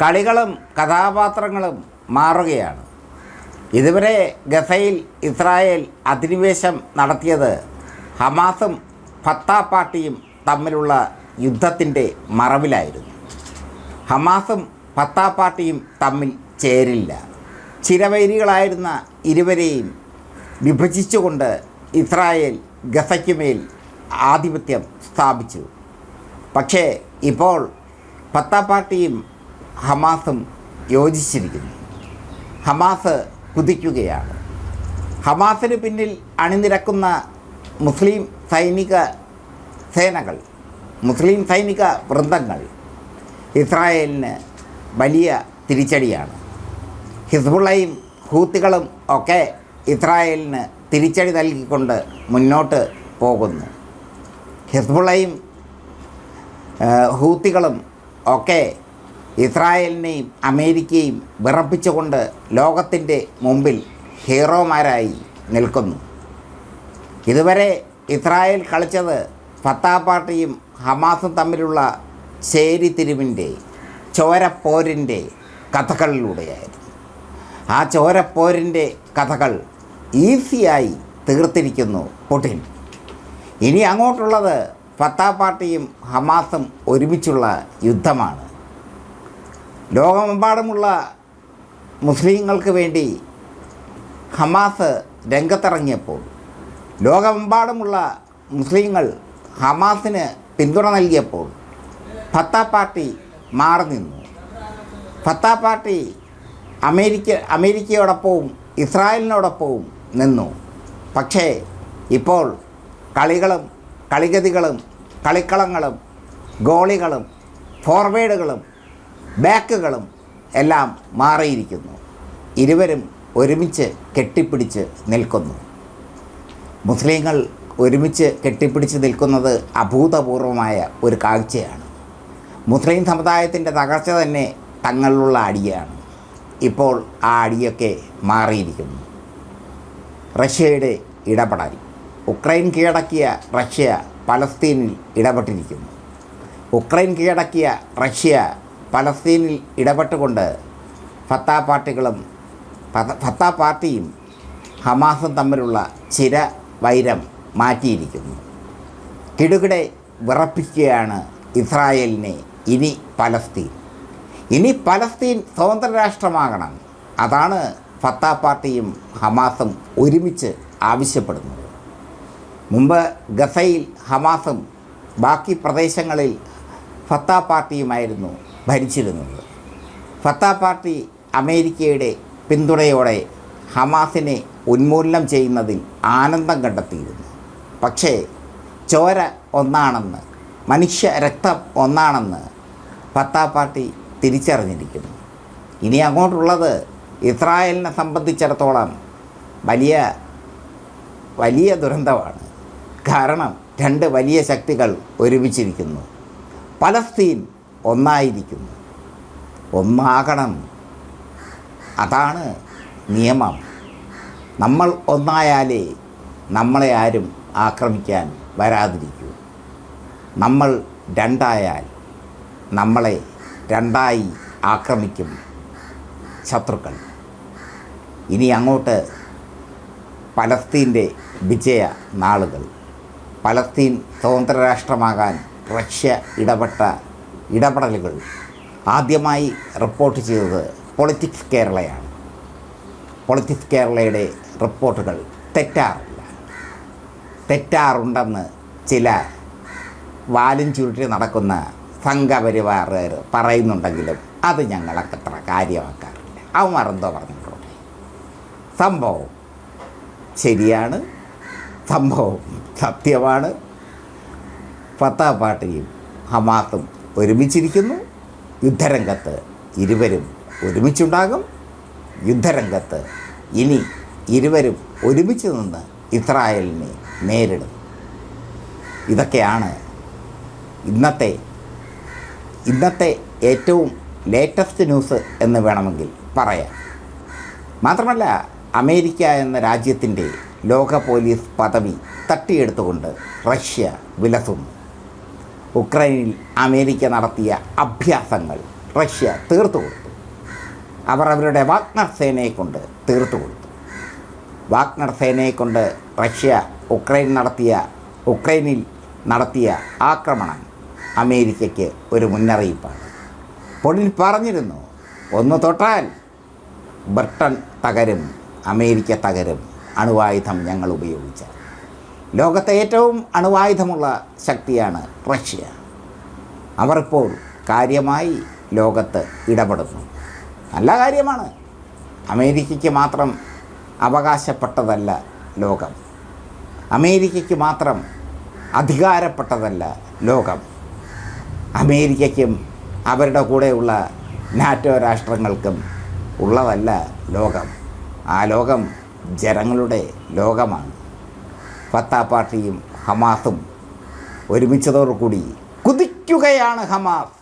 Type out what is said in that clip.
കളികളും കഥാപാത്രങ്ങളും മാറുകയാണ്. ഇതുവരെ ഗസയിൽ ഇസ്രായേൽ അധിനിവേശം നടത്തിയത് ഹമാസും ഫത്ത പാർട്ടിയും തമ്മിലുള്ള യുദ്ധത്തിന്റെ മറവിലായിരുന്നു. ഹമാസും ഫത്ത പാർട്ടിയും തമ്മിൽ ചേരില്ല. ചിരവൈരികളായിരുന്ന ഇരുവരെയും വിഭജിച്ചുകൊണ്ട് ഇസ്രായേൽ ഗസയ്ക്കുമേൽ ആധിപത്യം സ്ഥാപിച്ചു. പക്ഷേ ഇപ്പോൾ ഫത്ത പാർട്ടിയും ഹമാസും യോജിച്ചിരിക്കുന്നു. ഹമാസ് കുതിക്കുകയാണ്. ഹമാസിന് പിന്നിൽ അണിനിരക്കുന്ന മുസ്ലിം സൈനിക സേനകൾ മുസ്ലിം സൈനിക വൃന്ദങ്ങൾ ഇസ്രായേലിന് വലിയ തിരിച്ചടിയാണ്. ഹിസ്ബുള്ളയും ഹൂത്തികളും ഒക്കെ ഇസ്രായേലിന് തിരിച്ചടി നൽകിക്കൊണ്ട് മുന്നോട്ട് പോകുന്നു. ഹിസ്ബുള്ളയും ഹൂത്തികളും ഒക്കെ ഇസ്രായേലിനെയും അമേരിക്കയും വിറപ്പിച്ചുകൊണ്ട് ലോകത്തിന്റെ മുമ്പിൽ ഹീറോമാരായി നിൽക്കുന്നു. ഇതുവരെ ഇസ്രായേൽ കളിച്ചത് ഫത്താ പാർട്ടിയും ഹമാസും തമ്മിലുള്ള ചേരിതിരിവിന്റെ ചോരപ്പോരിന്റെ കഥകളിലൂടെയായിരുന്നു. ആ ചോരപ്പോരിന്റെ കഥകൾ ഈസിയായി തീർത്തിരിക്കുന്നു പുടിൻ. ഇനി അങ്ങോട്ടുള്ളത് ഫത്താ പാർട്ടിയും ഹമാസും ഒരുമിച്ചുള്ള യുദ്ധമാണ്. ലോകമെമ്പാടുമുള്ള മുസ്ലിങ്ങൾക്ക് വേണ്ടി ഹമാസ് രംഗത്തിറങ്ങിയപ്പോൾ ലോകമെമ്പാടുമുള്ള മുസ്ലിങ്ങൾ ഹമാസിന് പിന്തുണ നൽകിയപ്പോൾ ഫത്ത പാർട്ടി മാറി നിന്നു. ഫത്ത പാർട്ടി അമേരിക്ക അമേരിക്കയോടൊപ്പവും ഇസ്രായേലിനോടൊപ്പവും നിന്നു. പക്ഷേ ഇപ്പോൾ കളികളും കളിഗതികളും കളിക്കളങ്ങളും ഗോളികളും ഫോർവേഡുകളും ബാക്കുകളും എല്ലാം മാറിയിരിക്കുന്നു. ഇരുവരും ഒരുമിച്ച് കെട്ടിപ്പിടിച്ച് നിൽക്കുന്നു. മുസ്ലിങ്ങൾ ഒരുമിച്ച് കെട്ടിപ്പിടിച്ച് നിൽക്കുന്നത് അഭൂതപൂർവമായ ഒരു കാഴ്ചയാണ്. മുസ്ലിം സമുദായത്തിന്റെ തകർച്ച തന്നെ തങ്ങളിലുള്ള അടിയാണ്. ഇപ്പോൾ ആ അടിയൊക്കെ മാറിയിരിക്കുന്നു. റഷ്യയുടെ ഇടപെടൽ. ഉക്രൈൻ കീഴടക്കിയ റഷ്യ പലസ്തീനിൽ ഇടപെട്ടിരിക്കുന്നു. ഉക്രൈൻ കീഴടക്കിയ റഷ്യ പലസ്തീനിൽ ഇടപെട്ടുകൊണ്ട് ഫത്താ പാർട്ടികളും ഫത്താ പാർട്ടിയും ഹമാസും തമ്മിലുള്ള ചിര വൈരം മാറ്റിയിരിക്കുന്നു. കിടുകിടെ വിറപ്പിക്കുകയാണ് ഇസ്രായേലിനെ ഇനി പലസ്തീൻ. ഇനി പലസ്തീൻ സ്വതന്ത്ര രാഷ്ട്രമാകണം. അതാണ് ഫത്താ പാർട്ടിയും ഹമാസും ഒരുമിച്ച് ആവശ്യപ്പെടുന്നത്. മുമ്പ് ഗസയിൽ ഹമാസും ബാക്കി പ്രദേശങ്ങളിൽ ഫത്താ പാർട്ടിയുമായിരുന്നു ഭരിച്ചിരുന്നത്. ഫത്ത പാർട്ടി അമേരിക്കയുടെ പിന്തുണയോടെ ഹമാസിനെ ഉന്മൂലനം ചെയ്യുന്നതിൽ ആനന്ദം കണ്ടെത്തിയിരുന്നു. പക്ഷേ ചോര ഒന്നാണെന്ന് മനുഷ്യ രക്തം ഒന്നാണെന്ന് ഫത്ത പാർട്ടി തിരിച്ചറിഞ്ഞിരിക്കുന്നു. ഇനി അങ്ങോട്ടുള്ളത് ഇസ്രായേലിനെ സംബന്ധിച്ചിടത്തോളം വലിയ വലിയ ദുരന്തമാണ്. കാരണം രണ്ട് വലിയ ശക്തികൾ ഒരുമിച്ചിരിക്കുന്നു. പലസ്തീൻ ഒന്നായിരിക്കുന്നു ഒന്നാകണം. അതാണ് നിയമം. നമ്മൾ ഒന്നായാലേ നമ്മളെ ആരും ആക്രമിക്കാൻ വരാതിരിക്കൂ. നമ്മൾ രണ്ടായാൽ നമ്മളെ രണ്ടായി ആക്രമിക്കും ശത്രുക്കൾ. ഇനി അങ്ങോട്ട് പലസ്തീന്റെ വിജയ നാളുകൾ. പലസ്തീൻ സ്വതന്ത്ര രാഷ്ട്രമാകാൻ റഷ്യ ഇടപെട്ട ഇടപെടലുകൾ ആദ്യമായി റിപ്പോർട്ട് ചെയ്തത് പൊളിറ്റിക്സ് കേരളയാണ്. പൊളിറ്റിക്സ് കേരളയുടെ റിപ്പോർട്ടുകൾ തെറ്റാറില്ല. തെറ്റാറുണ്ടെന്ന് ചില വാലും ചുരുട്ടി നടക്കുന്ന സംഘപരിവാറുകാർ പറയുന്നുണ്ടെങ്കിലും അത് ഞങ്ങളൊക്കെ അത്ര കാര്യമാക്കാറില്ല. അവന്മാർ എന്തോ പറഞ്ഞിട്ടുണ്ട്. സംഭവം ശരിയാണ് സംഭവം സത്യമാണ്. ഫത്താ പാട്ടിയും ഹമാസും ഒരുമിച്ചിരിക്കുന്നു. യുദ്ധരംഗത്ത് ഇരുവരും ഒരുമിച്ചുണ്ടാകും. യുദ്ധരംഗത്ത് ഇനി ഇരുവരും ഒരുമിച്ച് നിന്ന് ഇസ്രായേലിനെ നേരിടും. ഇതൊക്കെയാണ് ഇന്നത്തെ ഇന്നത്തെ ഏറ്റവും ലേറ്റസ്റ്റ് ന്യൂസ് എന്ന് വേണമെങ്കിൽ പറയാം. മാത്രമല്ല അമേരിക്ക എന്ന രാജ്യത്തിന്റെ ലോക പോലീസ് പദവി തട്ടിയെടുത്തുകൊണ്ട് റഷ്യ വിലസുന്നു. ഉക്രൈനിൽ അമേരിക്ക നടത്തിയ അഭ്യാസങ്ങൾ റഷ്യ തീർത്തു കൊടുത്തു. അവർ അവരുടെ വാഗ്നർ സേനയെ കൊണ്ട് തീർത്തു കൊടുത്തു. വാഗ്നർ സേനയെ കൊണ്ട് റഷ്യ ഉക്രൈൻ നടത്തിയ ഉക്രൈനിൽ നടത്തിയ ആക്രമണം അമേരിക്കയ്ക്ക് ഒരു മുന്നറിയിപ്പാണ്. പൊളിൽ പറഞ്ഞിരുന്നു ഒന്ന് തൊട്ടാൽ ബ്രിട്ടൻ തകരും അമേരിക്ക തകരും അണുവായുധം ഞങ്ങൾ ഉപയോഗിച്ച ലോകത്തെ ഏറ്റവും അണുവായുധമുള്ള ശക്തിയാണ് റഷ്യ. അവരിപ്പോൾ കാര്യമായി ലോകത്ത് ഇടപെടുന്നു. നല്ല കാര്യമാണ്. അമേരിക്കയ്ക്ക് മാത്രം അവകാശപ്പെട്ടതല്ല ലോകം. അമേരിക്കയ്ക്ക് മാത്രം അധികാരപ്പെട്ടതല്ല ലോകം. അമേരിക്കയ്ക്കും അവരുടെ കൂടെയുള്ള നാറ്റോ രാഷ്ട്രങ്ങൾക്കും ഉള്ളതല്ല ലോകം. ആ ലോകം ജനങ്ങളുടെ ലോകമാണ്. ഫത്താ പാർട്ടിയും ഹമാസും ഒരുമിച്ചതോടുകൂടി കുതിക്കുകയാണ് ഹമാസ്.